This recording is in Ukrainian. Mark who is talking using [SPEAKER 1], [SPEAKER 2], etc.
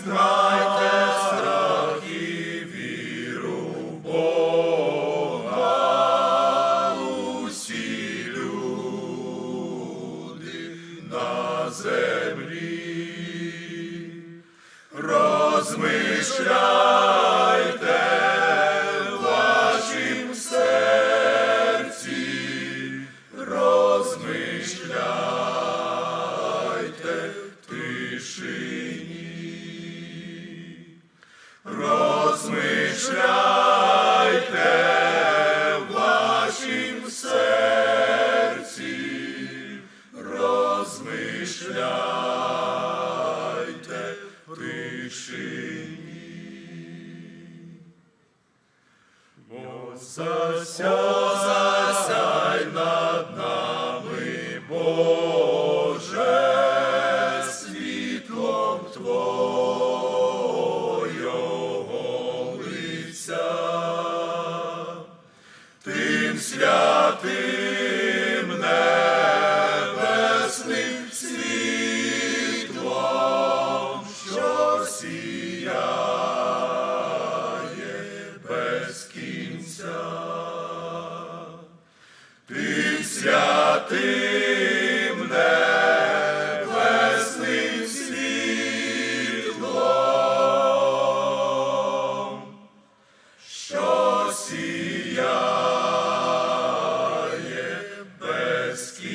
[SPEAKER 1] Майте страх, віру на землі. Розмишляйте розмишляйте в тишині. Бо засяй над нами, Боже, світлом Твого лиця, тим святим без кінця, ти святим небесним світлом, що сіяє без кінця.